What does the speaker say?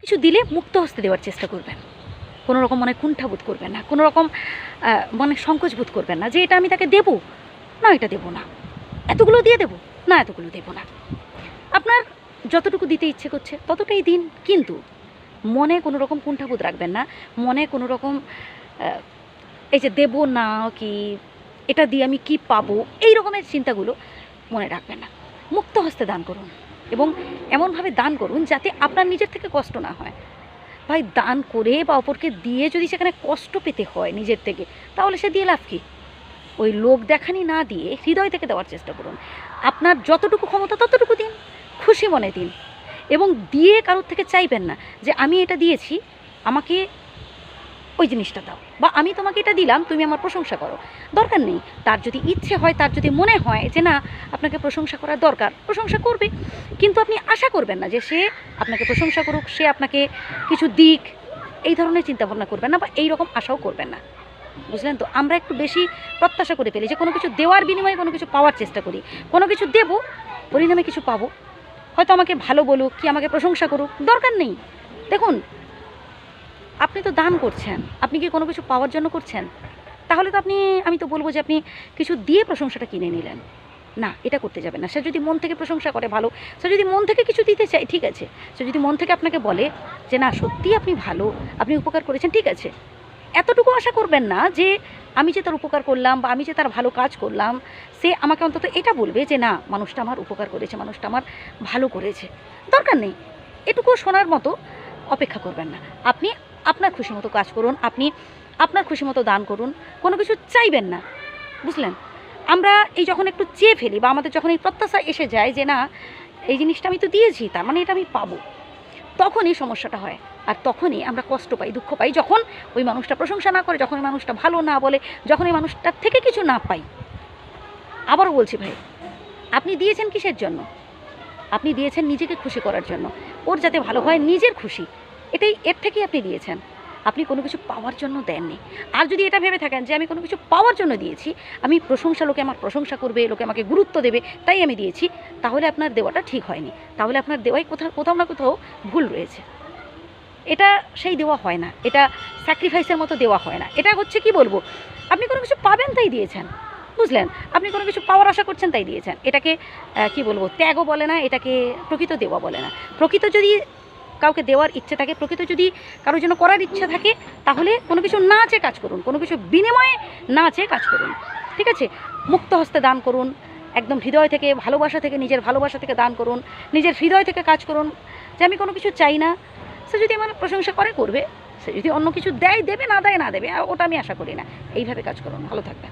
কিছু দিলে মুক্ত হস্তে দেওয়ার চেষ্টা করবেন। কোনো রকম মনে কুণ্ঠাবোধ করবেন না, কোনো রকম মনে সংকোচ বোধ করবেন না যে এটা আমি তাকে দেবো। না, এটা দেবো না। এতগুলো দিয়ে দেবো? না, এতগুলো দেবো না। আপনার যতটুকু দিতে ইচ্ছে করছে ততটাই দিন, কিন্তু মনে কোনো রকম কুণ্ঠাবোধ রাখবেন না। মনে কোনো রকম এই যে দেবো না কি, এটা দিয়ে আমি কি পাবো, এই রকমের চিন্তাগুলো মনে রাখবেন না। মুক্ত হস্তে দান করুন। এবং এমনভাবে দান করুন যাতে আপনার নিজের থেকে কষ্ট না হয়। ভাই, দান করে বা অপরকে দিয়ে যদি সেখানে কষ্ট পেতে হয় নিজের থেকে, তাহলে সে দিয়ে লাভ কী? ওই লোক দেখানি না দিয়ে হৃদয় থেকে দেওয়ার চেষ্টা করুন। আপনার যতটুকু ক্ষমতা ততটুকু দিন, খুশি মনে দিন। এবং দিয়ে কারোর থেকে চাইবেন না যে, আমি এটা দিয়েছি, আমাকে ওই জিনিসটা দাও। বা আমি তোমাকে এটা দিলাম, তুমি আমার প্রশংসা করো। দরকার নেই। তার যদি ইচ্ছে হয়, তার যদি মনে হয় যে না, আপনাকে প্রশংসা করার দরকার, প্রশংসা করবে। কিন্তু আপনি আশা করবেন না যে সে আপনাকে প্রশংসা করুক, সে আপনাকে কিছু দিক, এই ধরনের চিন্তাভাবনা করবেন না বা এই রকম আশাও করবেন না। বুঝলেন তো? আমরা একটু বেশি প্রত্যাশা করে ফেলি যে কোনো কিছু দেওয়ার বিনিময়ে কোনো কিছু পাওয়ার চেষ্টা করি। কোনো কিছু দেব, পরিণামে কিছু পাবো। হয়তো আমাকে ভালো বলুক, কি আমাকে প্রশংসা করুক, দরকার নেই। দেখুন আপনি তো দান করছেন। আপনি কি কোনো কিছু পাওয়ার জন্য করছেন? তাহলে তো আপনি, আমি তো বলব যে আপনি কিছু দিয়ে প্রশংসাটা কিনে নিলেন। না, এটা করতে যাবে না। সে যদি মন থেকে প্রশংসা করে, ভালো। সে যদি মন থেকে কিছু দিতে চায়, ঠিক আছে। সে যদি মন থেকে আপনাকে বলে যে, না, সত্যি আপনি ভালো, আপনি উপকার করেছেন, ঠিক আছে। এতটুকু আশা করবেন না যে, আমি যে তার উপকার করলাম বা আমি যে তার ভালো কাজ করলাম, সে আমাকে অন্তত এটা বলবে যে, না, মানুষটা আমার উপকার করেছে, মানুষটা আমার ভালো করেছে। দরকার নেই। এটুকু শোনার মতো অপেক্ষা করবেন না। আপনি আপনার খুশি মতো কাজ করুন, আপনি আপনার খুশি মতো দান করুন, কোনো কিছু চাইবেন না, বুঝলেন? আমরা এই যখন একটু চেয়ে ফেলি বা আমাদের যখন এই প্রত্যাশা এসে যায় যে না, এই জিনিসটা আমি তো দিয়েছি, তার মানে এটা আমি পাবো, তখনই সমস্যাটা হয়। আর তখনই আমরা কষ্ট পাই, দুঃখ পাই, যখন ওই মানুষটা প্রশংসা না করে, যখন ওই মানুষটা ভালো না বলে, যখন ওই মানুষটার থেকে কিছু না পাই। আবারও বলছি ভাই, আপনি দিয়েছেন কিসের জন্য? আপনি দিয়েছেন নিজেকে খুশি করার জন্য। ওর যাতে ভালো হয়, নিজের খুশি। এটাই এর থেকেই আপনি দিয়েছেন। আপনি কোনো কিছু পাওয়ার জন্য দেননি। আর যদি এটা ভেবে থাকেন যে আমি কোনো কিছু পাওয়ার জন্য দিয়েছি, আমি প্রশংসা, লোকে আমার প্রশংসা করবে, লোকে আমাকে গুরুত্ব দেবে, তাই আমি দিয়েছি, তাহলে আপনার দেওয়াটা ঠিক হয়নি। তাহলে আপনার দেওয়াই কোথাও কোথাও না কোথাও ভুল রয়েছে। এটা সেই দেওয়া হয় না। এটা স্যাক্রিফাইসের মতো দেওয়া হয় না। এটা হচ্ছে কি বলব? আপনি কোনো কিছু পাবেন তাই দিয়েছেন। বুঝলেন? আপনি কোনো কিছু পাওয়ার আশা করছেন তাই দিয়েছেন। এটাকে কি বলব? ত্যাগও বলে না, এটাকে প্রকৃত দেওয়া বলে না। প্রকৃত যদি কাউকে দেওয়ার ইচ্ছে থাকে, প্রকৃত যদি কারোর জন্য করার ইচ্ছে থাকে, তাহলে কোনো কিছু না চেয়ে কাজ করুন, কোনো কিছু বিনিময়ে না চেয়ে কাজ করুন, ঠিক আছে? মুক্ত হস্তে দান করুন, একদম হৃদয় থেকে, ভালোবাসা থেকে, নিজের ভালোবাসা থেকে দান করুন, নিজের হৃদয় থেকে কাজ করুন, যে আমি কোনো কিছু চাই না, সে যদি আমার প্রশংসা করে, করবে, সে যদি অন্য কিছু দেয়, দেবে, না দেয়, না দেবে, ওটা আমি আশা করি না, এইভাবে কাজ করুন, ভালো থাকবেন।